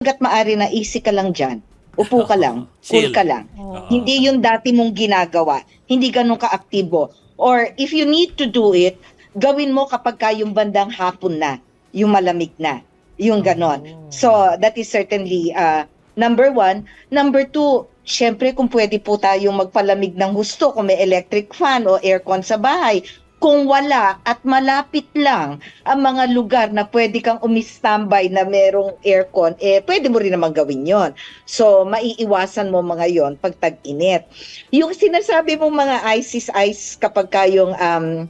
hanggat maaari na easy ka lang dyan. Upo ka lang, cool ka lang. Hindi yung dati mong ginagawa. Hindi ganun ka-aktibo. Or if you need to do it, gawin mo kapag ka yung bandang hapon na, yung malamig na, yung ganon. So, that is certainly uh, number one. Number two, syempre kung pwede po tayong magpalamig ng husto kung may electric fan o aircon sa bahay. Kung wala at malapit lang ang mga lugar na pwede kang umistambay na merong aircon, eh pwede mo rin naman gawin yon. So, maiiwasan mo mga yon pag tag-init. Yung sinasabi mong mga ices ice kapag kayong um,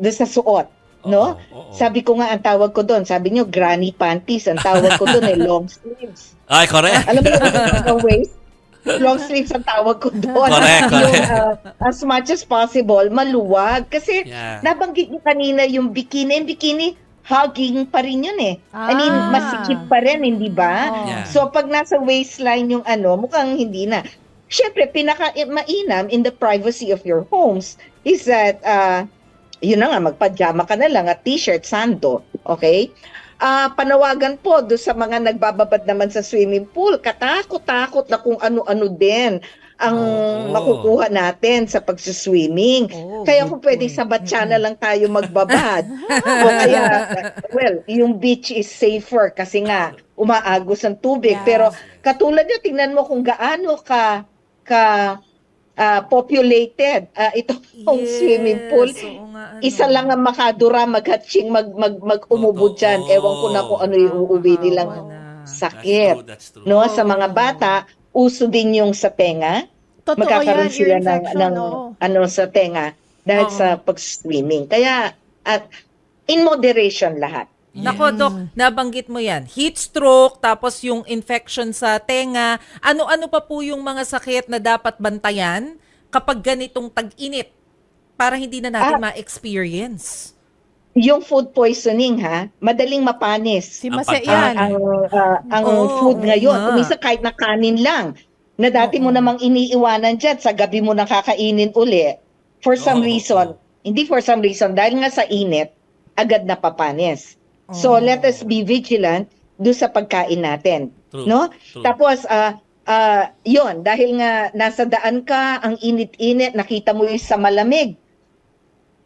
sa suot, no? Oo, oo. Sabi ko nga, ang tawag ko doon, sabi nyo, granny panties. Ang tawag ko doon eh, long sleeves. Ay, correct. Alam mo yung waist? Long sleeves ang tawag ko doon. Correct, Yung, correct. uh, as much as possible, maluwag. Kasi Yeah. nabanggit niyo kanina yung bikini. Yung bikini, hugging pa rin yun eh. I mean, Ah. masikip pa rin, hindi ba? Oh. Yeah. So, pag nasa waistline yung ano, mukhang hindi na. Siyempre, pinaka-mainam in the privacy of your homes is that, uh, yun na nga, magpajama ka na lang at t-shirt, sando. Okay? Ah, panawagan po do sa mga nagbababad naman sa swimming pool, katakot-takot na kung ano-ano din ang Oo. makukuha natin sa pagsiswimming. Oh, Kaya kung pwede point. sa batsana lang tayo magbabad. o kaya, well, yung beach is safer kasi nga umaagos ang tubig. Yeah. Pero katulad nyo, tingnan mo kung gaano ka ka ah, populated ah, itong swimming pool. oo nga, ano. Isa lang ang makadura, maghatching, mag, mag, mag-umubo dyan. Ewan ko na kung ano yung uuwi nilang Kawawa na. sakit. That's true, that's true. No, sa mga bata, uso din yung sa tenga Totoo magkakaroon yan, sila ng, ng ano sa tenga dahil Oo. sa pag-swimming. Kaya at in moderation lahat. Nako, Dok, nabanggit mo yan. Heat stroke, tapos yung infection sa tenga. Ano-ano pa po yung mga sakit na dapat bantayan kapag ganitong tag-init para hindi na natin Ah. ma-experience? Yung food poisoning ha, madaling mapanis. Si Ang Mase pagkain. yan. Ang ah, ang Oo, food oo ngayon, nga. kumisa kahit na kanin lang, na dati mo Oo. namang iniiwanan dyan, sa gabi mo nang kakainin uli. For some Oo, reason, hindi for some reason, dahil nga sa init, agad na papanis. So Oo. let us be vigilant do sa pagkain natin. True, No? true. Tapos, ah ah, yun, dahil nga nasa daan ka, ang init-init, nakita mo yung sa malamig.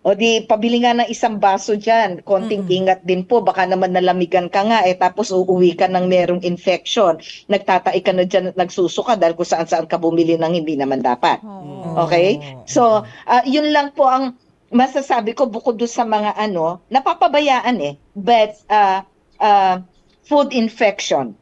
O di, pabili nga ng isang baso dyan. Konting Mm-mm. ingat din po. Baka naman nalamigan ka nga, eh, tapos uuwi ka ng merong infection. Nagtatai ka na dyan at nagsusuka dahil kung saan-saan ka bumili ng hindi naman dapat. Oo. Okay? So, ah, yun lang po ang masasabi ko bukod doon sa mga ano, napapabayaan eh. But, ah, ah, food infection